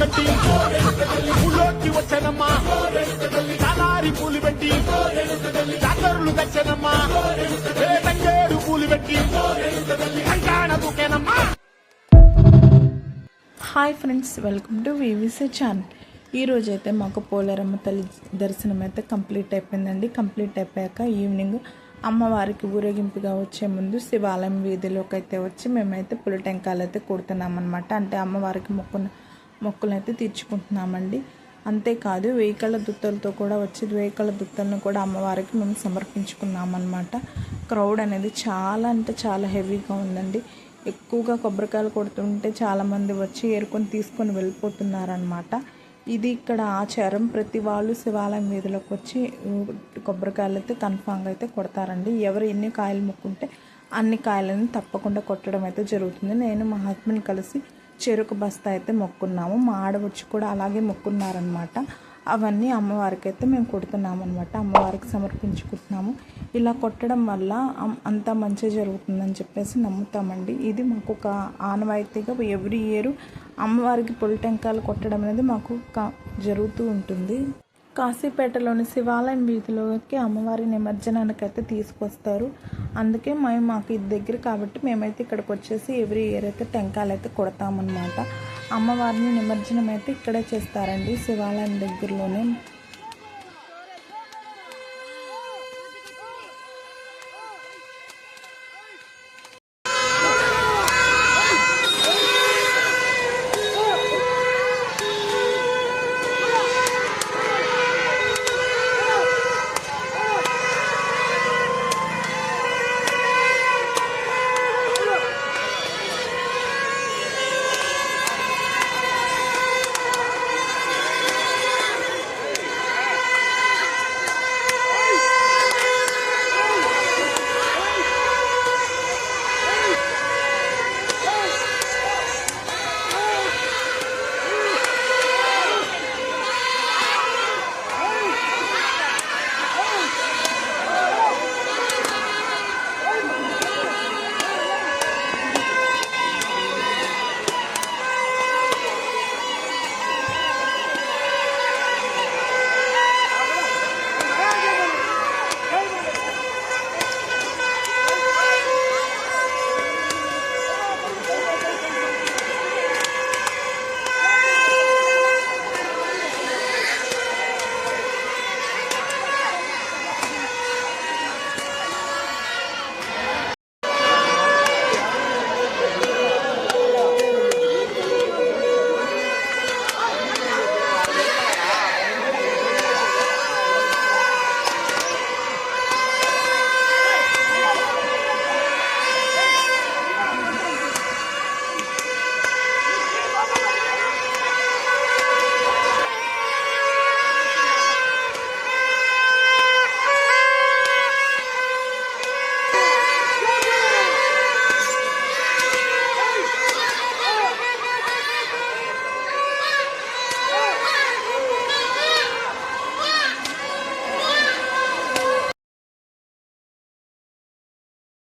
కట్టి ఊళ్ళోకి వచ్చానమ్మా పూలు పెట్టి జాతరులు తెచ్చానమ్మా పూలు పెట్టి కంకాణ దూకేనమ్మా hi friends welcome to VVC channel ఈరోజు అయితే మాకు పోలేరమ్మ తల్లి దర్శనం అయితే కంప్లీట్ అయిపోయిందండి. కంప్లీట్ అయిపోయాక ఈవినింగ్ అమ్మవారికి ఊరేగింపుగా వచ్చే ముందు శివాలయం వీధిలోకి అయితే వచ్చి మేమైతే పులి టెంకాయలు అయితే కొడుతున్నామన్నమాట. అంటే అమ్మవారికి మొక్కున మొక్కులైతే అయితే తీర్చుకుంటున్నామండి. అంతేకాదు వెయ్యికళ్ళ దుత్తలతో కూడా వచ్చి వెయ్యికళ్ళ దుత్తలను కూడా అమ్మవారికి మేము సమర్పించుకున్నామన్నమాట. క్రౌడ్ అనేది చాలా అంటే చాలా హెవీగా ఉందండి. ఎక్కువగా కొబ్బరికాయలు కొడుతుంటే చాలామంది వచ్చి ఏరుకొని తీసుకొని వెళ్ళిపోతున్నారనమాట ఇది ఇక్కడ ఆచారం. ప్రతి వాళ్ళు శివాలయం వీధిలోకి వచ్చి కొబ్బరికాయలు అయితే కన్ఫామ్గా అయితే కొడతారండి. ఎవరు ఎన్ని కాయలు ముక్కుంటే అన్ని కాయలను తప్పకుండా కొట్టడం అయితే జరుగుతుంది. నేను మా హస్బెండ్ కలిసి చెరుకు బస్తా అయితే మొక్కున్నాము. మా ఆడవచ్చు కూడా అలాగే మొక్కున్నారనమాట అవన్నీ అమ్మవారికి అయితే మేము కొడుతున్నాము అనమాట అమ్మవారికి సమర్పించుకుంటున్నాము ఇలా కొట్టడం వల్ల అంతా మంచి జరుగుతుందని చెప్పేసి నమ్ముతామండి. ఇది మాకు ఒక ఆనవాయితీగా ఎవ్రీ ఇయర్ అమ్మవారికి పొలి టెంకాయలు కొట్టడం అనేది మాకు జరుగుతూ ఉంటుంది. కాశీపేటలోని శివాలయం వీధిలోకి అమ్మవారి నిమజ్జనానికి అయితే తీసుకొస్తారు. అందుకే మేము మాకు ఇది దగ్గర కాబట్టి మేమైతే ఇక్కడికి వచ్చేసి ఎవ్రీ ఇయర్ అయితే టెంకాయలు అయితే కొడతామన్నమాట. అమ్మవారిని నిమజ్జనం అయితే ఇక్కడే చేస్తారండి శివాలయం దగ్గరలోనే.